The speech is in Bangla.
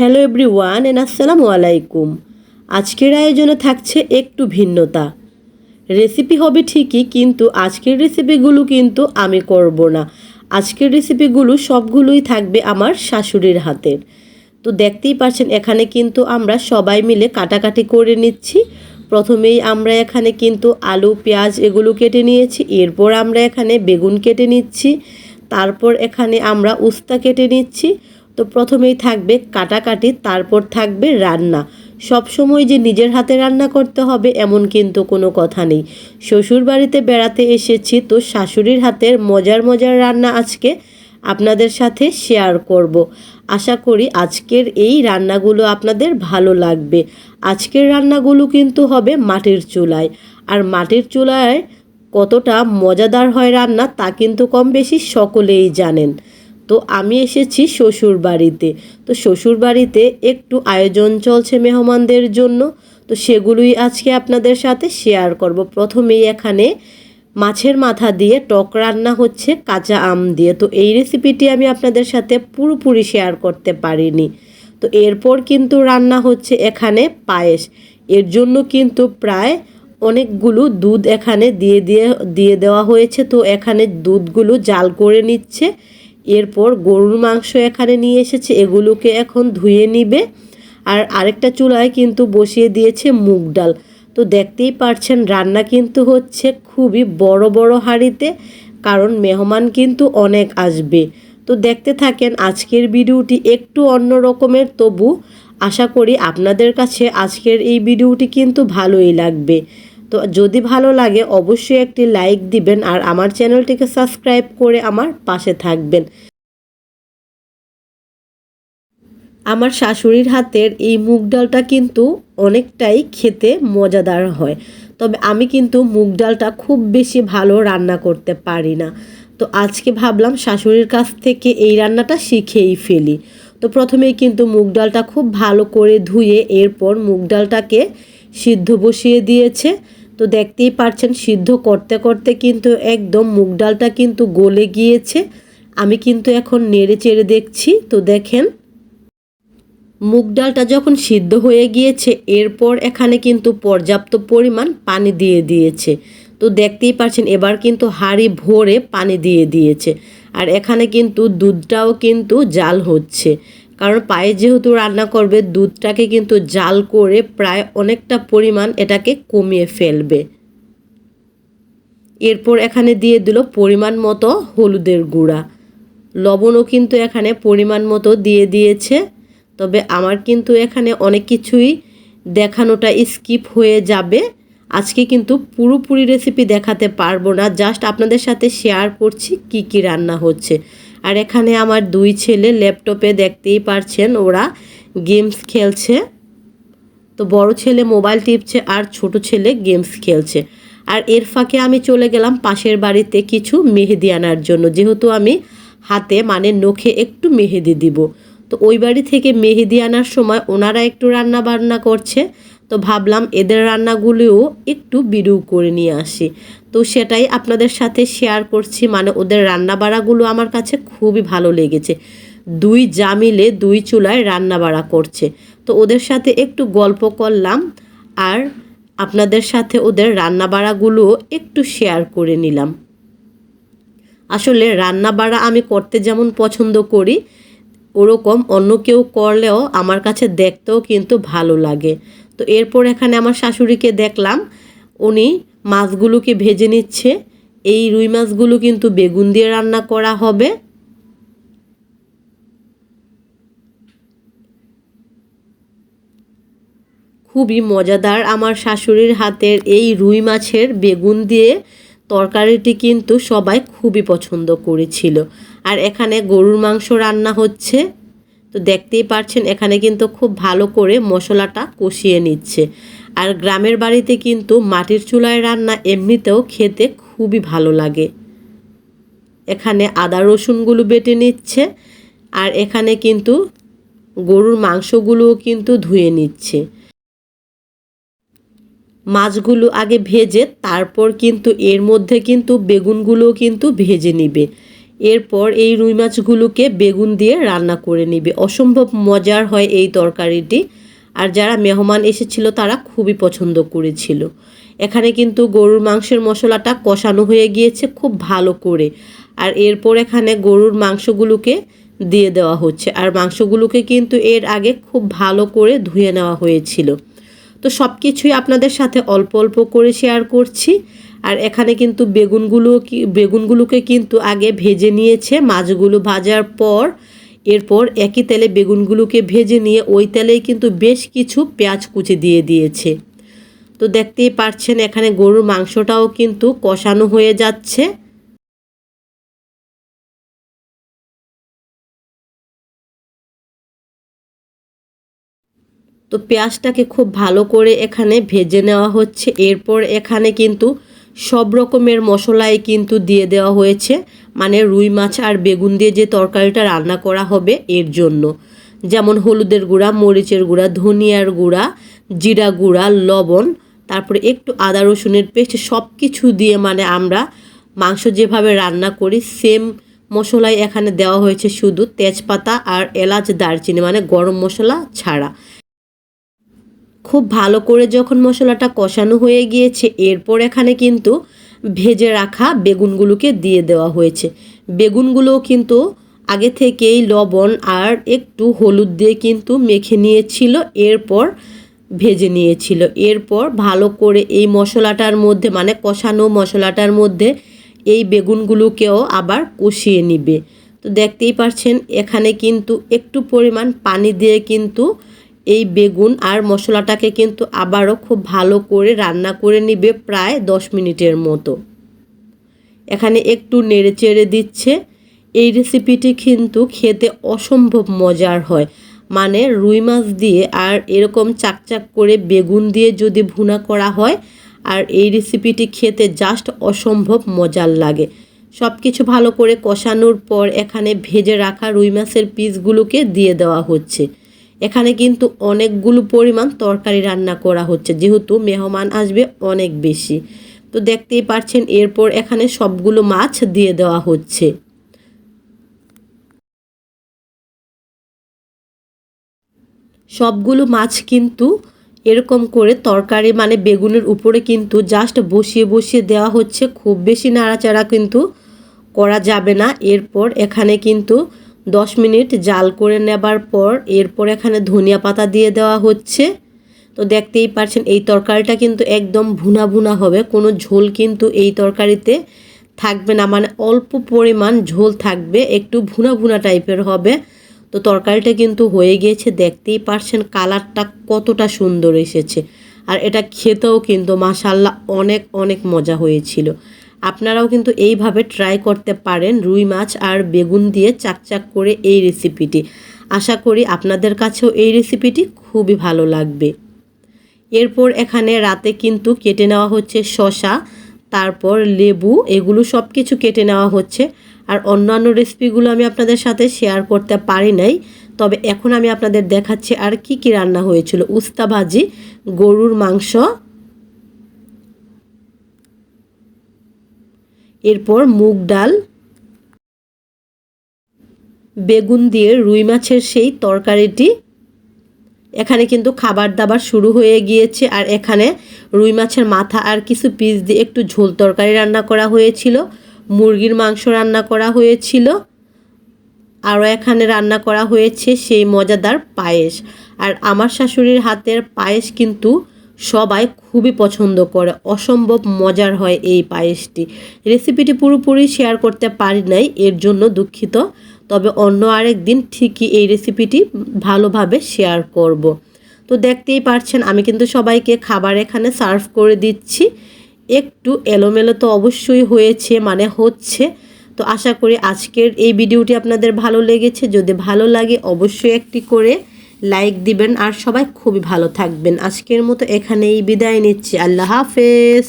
হ্যালো এভরি ওয়ান এন আসসালামু আলাইকুম। আজকের আয়োজনে থাকছে একটু ভিন্নতা। রেসিপি হবে ঠিকই, কিন্তু আজকের রেসিপিগুলো কিন্তু আমি করব না। আজকের রেসিপিগুলো সবগুলোই থাকবে আমার শাশুড়ির হাতের। তো দেখতেই পাচ্ছেন এখানে কিন্তু আমরা সবাই মিলে কাটাকাটি করে নিচ্ছি। প্রথমেই আমরা এখানে কিন্তু আলু, পেঁয়াজ এগুলো কেটে নিয়েছি। এরপর আমরা এখানে বেগুন কেটে নিচ্ছি। তারপর এখানে আমরা উস্তা কেটে নিচ্ছি। তো প্রথমেই থাকবে কাটাকাটি, তারপর থাকবে রান্না। সব সময় যে নিজের হাতে রান্না করতে হবে এমন কিন্তু কোনো কথা নেই। শ্বশুর বাড়িতে বেড়াতে এসেছি তো শাশুড়ির হাতের মজার মজার রান্না আজকে আপনাদের সাথে শেয়ার করব। আশা করি আজকের এই রান্নাগুলো আপনাদের ভালো লাগবে। আজকের রান্নাগুলো কিন্তু হবে মাটির চুলায়। আর মাটির চুলায় কতটা মজাদার হয় রান্না তা কিন্তু কম বেশি সকলেই জানেন। তো আমি এসেছি শ্বশুর বাড়িতে তো শ্বশুর বাড়িতে একটু আয়োজন চলছে মেহমানদের জন্য। তো সেগুলোই আজকে আপনাদের সাথে শেয়ার করব। প্রথমেই এখানে মাছের মাথা দিয়ে টক রান্না হচ্ছে কাঁচা আম দিয়ে। তো এই রেসিপিটি আমি আপনাদের সাথে পুরোপুরি শেয়ার করতে পারিনি। তো এরপর কিন্তু রান্না হচ্ছে এখানে পায়েস। এর জন্য কিন্তু প্রায় অনেকগুলো দুধ এখানে দিয়ে দিয়ে দিয়ে দেওয়া হয়েছে। তো এখানে দুধগুলো জাল করে নিচ্ছে। এরপর গরুর মাংস এখানে নিয়ে এসেছে, এগুলোকে এখন ধুয়ে নিবে। আর আরেকটা চুলায় কিন্তু বসিয়ে দিয়েছে মুগ ডাল। তো দেখতেই পারছেন, রান্না কিন্তু হচ্ছে খুবই বড় বড় হাঁড়িতে, কারণ মেহমান কিন্তু অনেক আসবে। তো দেখতে থাকেন, আজকের ভিডিওটি একটু অন্য রকমের, তবু আশা করি আপনাদের কাছে আজকের এই ভিডিওটি কিন্তু ভালোই লাগবে। তো যদি ভালো লাগে, অবশ্যই একটি লাইক দিবেন আর আমার চ্যানেলটিকে সাবস্ক্রাইব করে আমার পাশে থাকবেন। আমার শাশুড়ির হাতের এই মুগ ডালটা কিন্তু অনেকটাই খেতে মজাদার হয়। তবে আমি কিন্তু মুগ ডালটা খুব বেশি ভালো রান্না করতে পারি না। তো আজকে ভাবলাম শাশুড়ির কাছ থেকে এই রান্নাটা শিখেই ফেলি। তো প্রথমেই কিন্তু মুগ ডালটা খুব ভালো করে ধুয়ে এরপর মুগ ডালটাকে সিদ্ধ বসিয়ে দিয়েছে। তো দেখতেই পারছেন, সিদ্ধ করতে করতে কিন্তু একদম মুগ ডালটা কিন্তু গলে গিয়েছে। আমি কিন্তু এখন নেড়ে চেড়ে দেখছি। তো দেখেন, মুগ ডালটা যখন সিদ্ধ হয়ে গিয়েছে, এরপর এখানে কিন্তু পর্যাপ্ত পরিমাণ পানি দিয়ে দিয়েছে। তো দেখতেই পাচ্ছেন এবার কিন্তু হাঁড়ি ভরে পানি দিয়ে দিয়েছে। আর এখানে কিন্তু দুধটাও কিন্তু জাল হচ্ছে। কারণ পায়ে যেহেতু রান্না করবে, দুধটাকে কিন্তু জাল করে প্রায় অনেকটা পরিমাণ এটাকে কমিয়ে ফেলবে। এরপর এখানে দিয়ে দিল পরিমাণ মতো হলুদের গুঁড়া। লবণও কিন্তু এখানে পরিমাণ মতো দিয়ে দিয়েছে, তবে আমার কিন্তু এখানে অনেক কিছুই দেখানোটা স্কিপ হয়ে যাবে। আজকে কিন্তু পুরোপুরি রেসিপি দেখাতে পারব না, জাস্ট আপনাদের সাথে শেয়ার করছি কি কি রান্না হচ্ছে। আর এখানে আমার দুই ছেলে ল্যাপটপে দেখতেই পারছেন ওরা গেমস খেলছে। তো বড় ছেলে মোবাইল টিপছে আর ছোট ছেলে গেমস খেলছে। আর এর ফাঁকে আমি চলে গেলাম পাশের বাড়িতে কিছু মেহেদি আনার জন্য। যেহেতু আমি হাতে মানে নখে একটু মেহেদি দিব। তো ওই বাড়ি থেকে মেহেদি আনার সময় ওনারা একটু রান্না বান্না করছে। তো ভাবলাম এদের রান্নাগুলিও একটু বিরু করে নিয়ে আসি। তো সেটাই আপনাদের সাথে শেয়ার করছি মানে ওদের রান্না বাড়াগুলো আমার কাছে খুবই ভালো লেগেছে। দুই জামিলে দুই চুলায় রান্না বাড়া করছে। তো ওদের সাথে একটু গল্প করলাম আর আপনাদের সাথে ওদের রান্না বাড়াগুলো একটু শেয়ার করে নিলাম। আসলে রান্না বাড়া আমি করতে যেমন পছন্দ করি, ওরকম অন্য কেউ করলেও আমার কাছে দেখতেও কিন্তু ভালো লাগে। তো এরপর এখানে আমার শাশুড়িকে দেখলাম, উনি মাছগুলোকে ভেজে নিচ্ছে। এই রুই মাছগুলো কিন্তু বেগুন দিয়ে রান্না করা হবে। খুবই মজাদার আমার শাশুড়ির হাতের এই রুই মাছের বেগুন দিয়ে তরকারিটি কিন্তু সবাই খুবই পছন্দ করেছিল। আর এখানে গরুর মাংস রান্না হচ্ছে। তো দেখতেই পারছেন, এখানে কিন্তু খুব ভালো করে মশলাটা কষিয়ে নিচ্ছে। আর গ্রামের বাড়িতে কিন্তু মাটির চুলায় রান্না এমনিতেও খেতে খুবই ভালো লাগে। এখানে আদা রসুনগুলো বেটে নিচ্ছে, আর এখানে কিন্তু গরুর মাংসগুলোও কিন্তু ধুয়ে নিচ্ছে। মাছগুলো আগে ভেজে, তারপর কিন্তু এর মধ্যে কিন্তু বেগুনগুলোও কিন্তু ভেজে নিবে। এরপর এই রুই মাছগুলোকে বেগুন দিয়ে রান্না করে নিবে। অসম্ভব মজার হয় এই তরকারিটি। আর যারা মেহমান এসেছিল, তারা খুবই পছন্দ করেছিল। এখানে কিন্তু গরুর মাংসের মশলাটা কষানো হয়ে গিয়েছে খুব ভালো করে। আর এরপর এখানে গরুর মাংসগুলোকে দিয়ে দেওয়া হচ্ছে। আর মাংসগুলোকে কিন্তু এর আগে খুব ভালো করে ধুয়ে নেওয়া হয়েছিল। তো সব কিছুই আপনাদের সাথে অল্প অল্প করে শেয়ার করছি। আর এখানে কিন্তু বেগুনগুলো কি, বেগুনগুলোকে কিন্তু আগে ভেজে নিয়েছে, মাছগুলো ভাজার পর, এরপর একই তেলে বেগুনগুলোকে ভেজে নিয়ে ওই তেলেই কিন্তু বেশ কিছু পেঁয়াজ কুচি দিয়ে দিয়েছে। তো দেখতেই পাচ্ছেন এখানে গরুর মাংসটাও কিন্তু কষানো হয়ে যাচ্ছে। তো পেঁয়াজটাকে খুব ভালো করে এখানে ভেজে নেওয়া হচ্ছে। এরপর এখানে কিন্তু সব রকমের মশলাই কিন্তু দিয়ে দেওয়া হয়েছে মানে রুই মাছ আর বেগুন দিয়ে যে তরকারিটা রান্না করা হবে এর জন্য। যেমন হলুদের গুঁড়া, মরিচের গুঁড়া, ধনিয়ার গুঁড়া, জিরা গুঁড়া, লবণ, তারপরে একটু আদা রসুনের পেস্ট সব কিছু দিয়ে মানে আমরা মাংস যেভাবে রান্না করি সেম মশলাই এখানে দেওয়া হয়েছে শুধু তেজপাতা আর এলাচ, দারচিনি মানে গরম মশলা ছাড়া। খুব ভালো করে যখন মশলাটা কষানো হয়ে গিয়েছে, এরপর এখানে কিন্তু ভেজে রাখা বেগুনগুলোকে দিয়ে দেওয়া হয়েছে। বেগুনগুলো কিন্তু আগে থেকেই লবণ আর একটু হলুদ দিয়ে কিন্তু মেখে নিয়েছিল, এরপর ভেজে নিয়েছিল। এরপর ভালো করে এই মশলাটার মধ্যে মানে কষানো মশলাটার মধ্যে এই বেগুনগুলোকেও আবার কষিয়ে নিবে। তো দেখতেই পাচ্ছেন এখানে কিন্তু একটু পরিমাণ পানি দিয়ে কিন্তু এই বেগুন আর মশলাটাকে কিন্তু আবারও খুব ভালো করে রান্না করে নিবে প্রায় দশ মিনিটের মতো। এখানে একটু নেড়ে চেড়ে দিচ্ছে। এই রেসিপিটি কিন্তু খেতে অসম্ভব মজার হয়। মানে রুই মাছ দিয়ে আর এরকম চাকচাক করে বেগুন দিয়ে যদি ভুনা করা হয়, আর এই রেসিপিটি খেতে জাস্ট অসম্ভব মজার লাগে। সব কিছু ভালো করে কষানোর পর এখানে ভেজে রাখা রুই মাছের পিসগুলোকে দিয়ে দেওয়া হচ্ছে। এখানে কিন্তু অনেকগুলো পরিমাণ তরকারি রান্না করা হচ্ছে, যেহেতু মেহমান আসবে অনেক বেশি। তো দেখতেই পাচ্ছেন, এরপর এখানে সবগুলো মাছ দিয়ে দেওয়া হচ্ছে। সবগুলো মাছ কিন্তু এরকম করে তরকারি মানে বেগুনের উপরে কিন্তু জাস্ট বসিয়ে বসিয়ে দেওয়া হচ্ছে। খুব বেশি নাড়াচাড়া কিন্তু করা যাবে না। এরপর এখানে কিন্তু দশ মিনিট জাল করে নেবার পর এরপর এখানে ধনিয়া পাতা দিয়ে দেওয়া হচ্ছে। তো দেখতেই পারছেন, এই তরকারিটা কিন্তু একদম ভুনা ভুনা হবে। কোনো ঝোল কিন্তু এই তরকারিতে থাকবে না। মানে অল্প পরিমাণ ঝোল থাকবে, একটু ভুনা ভুনা টাইপের হবে। তো তরকারিটা কিন্তু হয়ে গিয়েছে। দেখতেই পারছেন, কালারটা কতটা সুন্দর এসেছে। আর এটা খেতেও কিন্তু মাসাল্লাহ অনেক অনেক মজা হয়েছিল। আপনারাও কিন্তু এইভাবে ট্রাই করতে পারেন রুই মাছ আর বেগুন দিয়ে চাকচাক করে এই রেসিপিটি আশা করি আপনাদের কাছেও এই রেসিপিটি খুবই ভালো লাগবে। এরপর এখানে রাতে কিন্তু কেটে নেওয়া হচ্ছে শশা তারপর লেবু, এগুলো সব কিছু কেটে নেওয়া হচ্ছে। আর অন্যান্য রেসিপিগুলো আমি আপনাদের সাথে শেয়ার করতে পারি নাই। তবে এখন আমি আপনাদের দেখাচ্ছি আর কি কি রান্না হয়েছিল। উস্তা ভাজি গরুর মাংস। এরপর মুগ ডাল। বেগুন দিয়ে রুই মাছের সেই তরকারিটি। এখানে কিন্তু খাবার দাবার শুরু হয়ে গিয়েছে আর এখানে রুই মাছের মাথা আর কিছু পিস দিয়ে একটু ঝোল তরকারি রান্না করা হয়েছিল। মুরগির মাংস রান্না করা হয়েছিল। আরও এখানে রান্না করা হয়েছে সেই মজাদার পায়েস। আর আমার শাশুড়ির হাতের পায়েস কিন্তু সবাই খুবই পছন্দ করে। অসম্ভব মজার হয় এই পায়েসটি। রেসিপিটি পুরোপুরি শেয়ার করতে পারি নাই, এর জন্য দুঃখিত। তবে অন্য আরেক দিন ঠিকই এই রেসিপিটি ভালোভাবে শেয়ার করব। তো দেখতেই পারছেন, আমি কিন্তু সবাইকে খাবার এখানে সার্ভ করে দিচ্ছি। একটু এলোমেলো তো অবশ্যই হয়েছে মানে হচ্ছে। তো আশা করি আজকের এই ভিডিওটি আপনাদের ভালো লেগেছে। যদি ভালো লাগে অবশ্যই একটি করে লাইক দিবেন। আর সবাই খুবই ভালো থাকবেন। আজকের মতো এখানেই বিদায় নিচ্ছি। আল্লাহ হাফেজ।